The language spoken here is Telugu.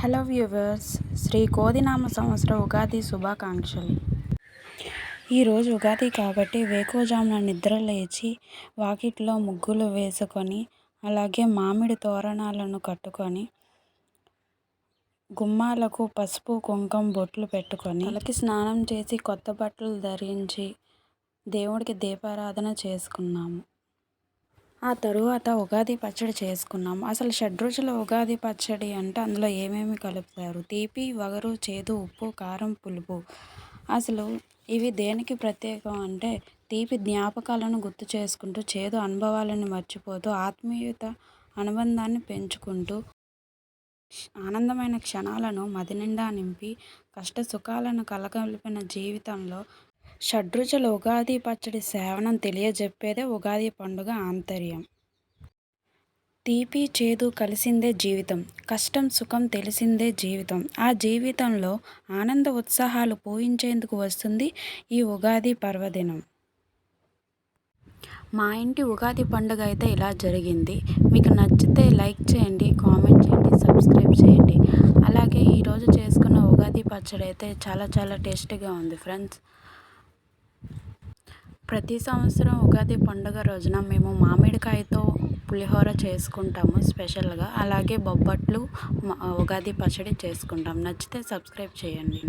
హలో వ్యూవర్స్ శ్రీ కోదినామ సంవత్సర ఉగాది శుభాకాంక్షలు. ఈరోజు ఉగాది కాబట్టి వేకోజామున నిద్ర లేచి వాకిట్లో ముగ్గులు వేసుకొని అలాగే మామిడి తోరణాలను కట్టుకొని గుమ్మాలకు పసుపు కుంకుమ బొట్లు పెట్టుకొని తలకి స్నానం చేసి కొత్త బట్టలు ధరించి దేవుడికి దీపారాధన చేసుకున్నాము. ఆ తరువాత ఉగాది పచ్చడి చేసుకున్నాం. అసలు షడ్రుచుల ఉగాది పచ్చడి అంటే అందులో ఏమేమి కలుపుతారు తీపి వగరు చేదు ఉప్పు కారం పులుపు. అసలు ఇవి దేనికి ప్రత్యేకం అంటే తీపి జ్ఞాపకాలను గుర్తు చేసుకుంటూ చేదు అనుభవాలను మర్చిపోతూ ఆత్మీయత అనుబంధాన్ని పెంచుకుంటూ ఆనందమైన క్షణాలను మదినిండా నింపి కష్ట సుఖాలను కలగలిపిన జీవితంలో షడ్రుచుల ఉగాది పచ్చడి సేవనం తెలియజెప్పేదే ఉగాది పండుగ ఆంతర్యం. తీపి చేదు కలిసిందే జీవితం కష్టం సుఖం తెలిసిందే జీవితం. ఆ జీవితంలో ఆనంద ఉత్సాహాలు పూయించేందుకు వస్తుంది ఈ ఉగాది పర్వదినం. మా ఇంటి ఉగాది పండుగ అయితే ఇలా జరిగింది. మీకు నచ్చితే లైక్ చేయండి కామెంట్ చేయండి సబ్స్క్రైబ్ చేయండి. అలాగే ఈరోజు చేసుకున్న ఉగాది పచ్చడి అయితే చాలా చాలా టేస్టీగా ఉంది ఫ్రెండ్స్. ప్రతి సంవత్సరం ఉగాది పండుగ రోజున మేము మామిడికాయతో పులిహోర చేసుకుంటాము స్పెషల్గా. అలాగే బొబ్బట్లు ఉగాది పచ్చడి చేసుకుంటాం. నచ్చితే సబ్స్క్రైబ్ చేయండి.